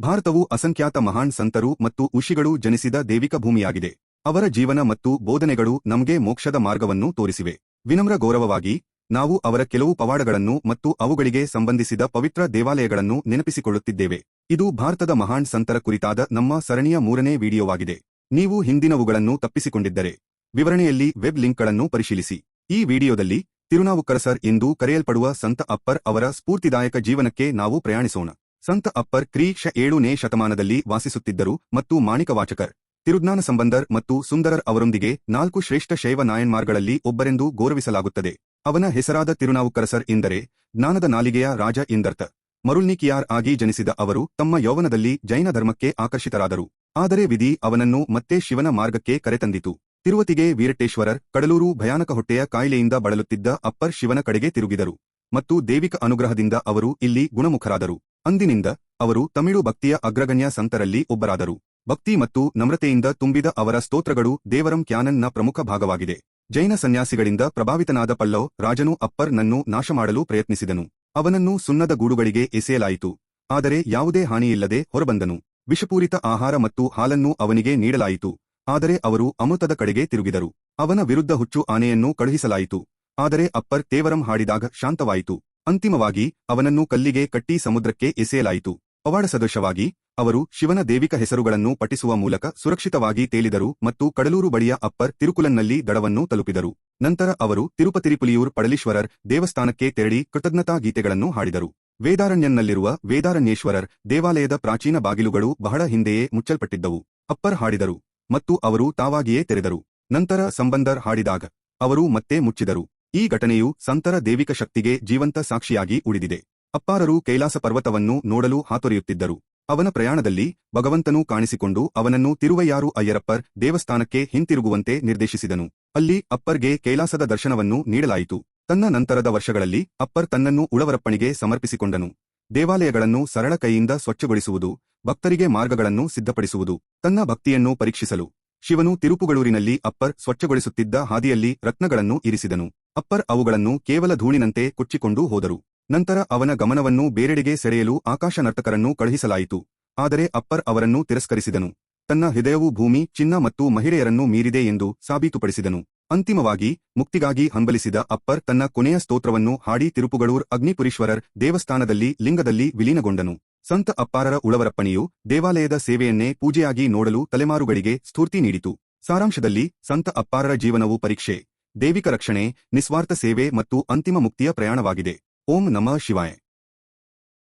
ಭಾರತವು ಅಸಂಖ್ಯಾತ ಮಹಾನ್ ಸಂತರು ಮತ್ತು ಉಷಿಗಳು ಜನಿಸಿದ ದೇವಿಕ ಭೂಮಿಯಾಗಿದೆ. ಅವರ ಜೀವನ ಮತ್ತು ಬೋಧನೆಗಳು ನಮಗೆ ಮೋಕ್ಷದ ಮಾರ್ಗವನ್ನು ತೋರಿಸಿವೆ. ವಿನಮ್ರ ಗೌರವವಾಗಿ, ನಾವು ಅವರ ಕೆಲವು ಪವಾಡಗಳನ್ನು ಮತ್ತು ಅವುಗಳಿಗೆ ಸಂಬಂಧಿಸಿದ ಪವಿತ್ರ ದೇವಾಲಯಗಳನ್ನು ನೆನಪಿಸಿಕೊಳ್ಳುತ್ತಿದ್ದೇವೆ. ಇದು ಭಾರತದ ಮಹಾನ್ ಸಂತರ ಕುರಿತಾದ ನಮ್ಮ ಸರಣಿಯ ಮೂರನೇ ವಿಡಿಯೋವಾಗಿದೆ. ನೀವು ಹಿಂದಿನವುಗಳನ್ನು ತಪ್ಪಿಸಿಕೊಂಡಿದ್ದರೆ, ವಿವರಣೆಯಲ್ಲಿ ವೆಬ್ ಲಿಂಕ್ಗಳನ್ನು ಪರಿಶೀಲಿಸಿ. ಈ ವಿಡಿಯೋದಲ್ಲಿ ತಿರುನಾವುಕ್ಕರಸರ್ ಎಂದು ಕರೆಯಲ್ಪಡುವ ಸಂತ ಅಪ್ಪರ್ ಅವರ ಸ್ಫೂರ್ತಿದಾಯಕ ಜೀವನಕ್ಕೆ ನಾವು ಪ್ರಯಾಣಿಸೋಣ. ಸಂತ ಅಪ್ಪರ್ ಕ್ರಿ ಶ ಏಳುನೇ ಶತಮಾನದಲ್ಲಿ ವಾಸಿಸುತ್ತಿದ್ದರು ಮತ್ತು ಮಾಣಿಕವಾಚಕರ್, ತಿರುಜ್ಞಾನ ಸಂಬಂಧರ್ ಮತ್ತು ಸುಂದರರ್ ಅವರೊಂದಿಗೆ ನಾಲ್ಕು ಶ್ರೇಷ್ಠ ಶೈವ ನಾಯನ್ಮಾರ್ಗಳಲ್ಲಿ ಒಬ್ಬರೆಂದು ಗೌರವಿಸಲಾಗುತ್ತದೆ. ಅವನ ಹೆಸರಾದ ತಿರುನಾವುಕ್ಕರಸರ್ ಎಂದರೆ ಜ್ಞಾನದ ನಾಲಿಗೆಯ ರಾಜ ಎಂದರ್ಥ. ಮರುಳ್ನಿಕಿಯಾರ್ ಆಗಿ ಜನಿಸಿದ ಅವರು ತಮ್ಮ ಯೌವನದಲ್ಲಿ ಜೈನ ಧರ್ಮಕ್ಕೆ ಆಕರ್ಷಿತರಾದರು. ಆದರೆ ವಿಧಿ ಅವನನ್ನು ಮತ್ತೆ ಶಿವನ ಮಾರ್ಗಕ್ಕೆ ಕರೆತಂದಿತು. ತಿರುವತಿಗೆ ವೀರಟೇಶ್ವರರ್, ಕಡಲೂರು ಭಯಾನಕ ಹೊಟ್ಟೆಯ ಕಾಯಿಲೆಯಿಂದ ಬಳಲುತ್ತಿದ್ದ ಅಪ್ಪರ್ ಶಿವನ ಕಡೆಗೆ ತಿರುಗಿದರು ಮತ್ತು ದೇವಿಕ ಅನುಗ್ರಹದಿಂದ ಅವರು ಇಲ್ಲಿ ಗುಣಮುಖರಾದರು. ಅಂದಿನಿಂದ ಅವರು ತಮಿಳು ಭಕ್ತಿಯ ಅಗ್ರಗಣ್ಯ ಸಂತರಲ್ಲಿ ಒಬ್ಬರಾದರು. ಭಕ್ತಿ ಮತ್ತು ನಮ್ರತೆಯಿಂದ ತುಂಬಿದ ಅವರ ಸ್ತೋತ್ರಗಳು ದೇವರಂ ಕ್ಯಾನನ್ನ ಪ್ರಮುಖ ಭಾಗವಾಗಿದೆ. ಜೈನ ಸನ್ಯಾಸಿಗಳಿಂದ ಪ್ರಭಾವಿತನಾದ ಪಲ್ಲವ್, ರಾಜನು ಅಪ್ಪರ್ ನನ್ನು ನಾಶಮಾಡಲು ಪ್ರಯತ್ನಿಸಿದನು. ಅವನನ್ನು ಸುಣ್ಣದ ಗೂಡುಗಳಿಗೆ ಎಸೆಯಲಾಯಿತು. ಆದರೆ ಯಾವುದೇ ಹಾನಿಯಿಲ್ಲದೆ ಹೊರಬಂದನು. ವಿಷಪೂರಿತ ಆಹಾರ ಮತ್ತು ಹಾಲನ್ನು ಅವನಿಗೆ ನೀಡಲಾಯಿತು. ಆದರೆ ಅವರು ಅಮೃತದ ಕಡೆಗೆ ತಿರುಗಿದರು. ಅವನ ವಿರುದ್ಧ ಹುಚ್ಚು ಆನೆಯನ್ನು ಕಳುಹಿಸಲಾಯಿತು. ಆದರೆ ಅಪ್ಪರ್ ತೇವರಂ ಹಾಡಿದಾಗ ಶಾಂತವಾಯಿತು. ಅಂತಿಮವಾಗಿ ಅವನನ್ನು ಕಲ್ಲಿಗೆ ಕಟ್ಟಿ ಸಮುದ್ರಕ್ಕೆ ಎಸೆಯಲಾಯಿತು. ಪವಾಡ ಸದೃಶವಾಗಿ ಅವರು ಶಿವನ ದೇವಿಕ ಹೆಸರುಗಳನ್ನು ಪಠಿಸುವ ಮೂಲಕ ಸುರಕ್ಷಿತವಾಗಿ ತೇಲಿದರು ಮತ್ತು ಕಡಲೂರು ಬಳಿಯ ಅಪ್ಪರ್ ತಿರುಕುಲನ್ನಲ್ಲಿ ದಡವನ್ನು ತಲುಪಿದರು. ನಂತರ ಅವರು ತಿರುಪತಿರಿಪುಲಿಯೂರ್ ಪಡಲೀಶ್ವರರ್ ದೇವಸ್ಥಾನಕ್ಕೆ ತೆರಳಿ ಕೃತಜ್ಞತಾ ಗೀತೆಗಳನ್ನು ಹಾಡಿದರು. ವೇದಾರಣ್ಯನ್ನಲ್ಲಿರುವ ವೇದಾರಣ್ಯೇಶ್ವರರ್ ದೇವಾಲಯದ ಪ್ರಾಚೀನ ಬಾಗಿಲುಗಳು ಬಹಳ ಹಿಂದೆಯೇ ಮುಚ್ಚಲ್ಪಟ್ಟಿದ್ದವು. ಅಪ್ಪರ್ ಹಾಡಿದರು ಮತ್ತು ಅವರು ತಾವಾಗಿಯೇ ತೆರೆದರು. ನಂತರ ಸಂಬಂಧರ್ ಹಾಡಿದಾಗ ಅವರು ಮತ್ತೆ ಮುಚ್ಚಿದರು. ಈ ಘಟನೆಯು ಸಂತರ ದೇವಿಕ ಶಕ್ತಿಗೆ ಜೀವಂತ ಸಾಕ್ಷಿಯಾಗಿ ಉಳಿದಿದೆ. ಅಪ್ಪಾರರು ಕೈಲಾಸ ಪರ್ವತವನ್ನು ನೋಡಲು ಹಾತೊರೆಯುತ್ತಿದ್ದರು. ಅವನ ಪ್ರಯಾಣದಲ್ಲಿ ಭಗವಂತನು ಕಾಣಿಸಿಕೊಂಡು ಅವನನ್ನು ತಿರುವಯ್ಯಾರು ಅಯ್ಯರಪ್ಪರ್ ದೇವಸ್ಥಾನಕ್ಕೆ ಹಿಂತಿರುಗುವಂತೆ ನಿರ್ದೇಶಿಸಿದನು. ಅಲ್ಲಿ ಅಪ್ಪರ್ಗೆ ಕೈಲಾಸದ ದರ್ಶನವನ್ನು ನೀಡಲಾಯಿತು. ತನ್ನ ನಂತರದ ವರ್ಷಗಳಲ್ಲಿ ಅಪ್ಪರ್ ತನ್ನನ್ನು ಉಳವರಪ್ಪಣಿಗೆ ಸಮರ್ಪಿಸಿಕೊಂಡನು. ದೇವಾಲಯಗಳನ್ನು ಸರಳ ಕೈಯಿಂದ ಸ್ವಚ್ಛಗೊಳಿಸುವುದು, ಭಕ್ತರಿಗೆ ಮಾರ್ಗಗಳನ್ನು ಸಿದ್ಧಪಡಿಸುವುದು, ತನ್ನ ಭಕ್ತಿಯನ್ನು ಪರೀಕ್ಷಿಸಲು. ಶಿವನು ತಿರುಪುಗಳೂರಿನಲ್ಲಿ ಅಪ್ಪರ್ ಸ್ವಚ್ಛಗೊಳಿಸುತ್ತಿದ್ದ ಹಾದಿಯಲ್ಲಿ ರತ್ನಗಳನ್ನು ಇರಿಸಿದನು. ಅಪ್ಪರ್ ಅವುಗಳನ್ನು ಕೇವಲ ಧೂಳಿನಂತೆ ಕೊಚ್ಚಿಕೊಂಡು ಹೋದರು. ನಂತರ ಅವನ ಗಮನವನ್ನು ಬೇರೆಡೆಗೆ ಸೆಳೆಯಲು ಆಕಾಶ ನರ್ತಕರನ್ನು ಕಳುಹಿಸಲಾಯಿತು. ಆದರೆ ಅಪ್ಪರ್ ಅವರನ್ನು ತಿರಸ್ಕರಿಸಿದನು. ತನ್ನ ಹೃದಯವು ಭೂಮಿ, ಚಿನ್ನ ಮತ್ತು ಮಹಿಳೆಯರನ್ನು ಮೀರಿದೆ ಎಂದು ಸಾಬೀತುಪಡಿಸಿದನು. ಅಂತಿಮವಾಗಿ, ಮುಕ್ತಿಗಾಗಿ ಹಂಬಲಿಸಿದ ಅಪ್ಪರ್ ತನ್ನ ಕೊನೆಯ ಸ್ತೋತ್ರವನ್ನು ಹಾಡಿ ತಿರುಪುಗಳೂರ್ ಅಗ್ನಿಪುರೀಶ್ವರರ್ ದೇವಸ್ಥಾನದಲ್ಲಿ, ಲಿಂಗದಲ್ಲಿ ವಿಲೀನಗೊಂಡನು. ಸಂತ ಅಪ್ಪಾರರ ಉಳವರಪ್ಪಣೆಯು ದೇವಾಲಯದ ಸೇವೆಯನ್ನೇ ಪೂಜೆಯಾಗಿ ನೋಡಲು ತಲೆಮಾರುಗಳಿಗೆ ಸ್ಫೂರ್ತಿ ನೀಡಿತು. ಸಾರಾಂಶದಲ್ಲಿ, ಸಂತ ಅಪ್ಪಾರರ ಜೀವನವು ಪರೀಕ್ಷೆ. ದೇವಿಕ ರಕ್ಷಣೆ ನಿಸ್ವಾರ್ಥ ಸೇವೆ ಮತ್ತು ಅಂತಿಮ ಮುಕ್ತಿಯ ಪ್ರಯಾಣವಾಗಿದೆ. ಓಂ ನಮಃ ಶಿವಾಯ.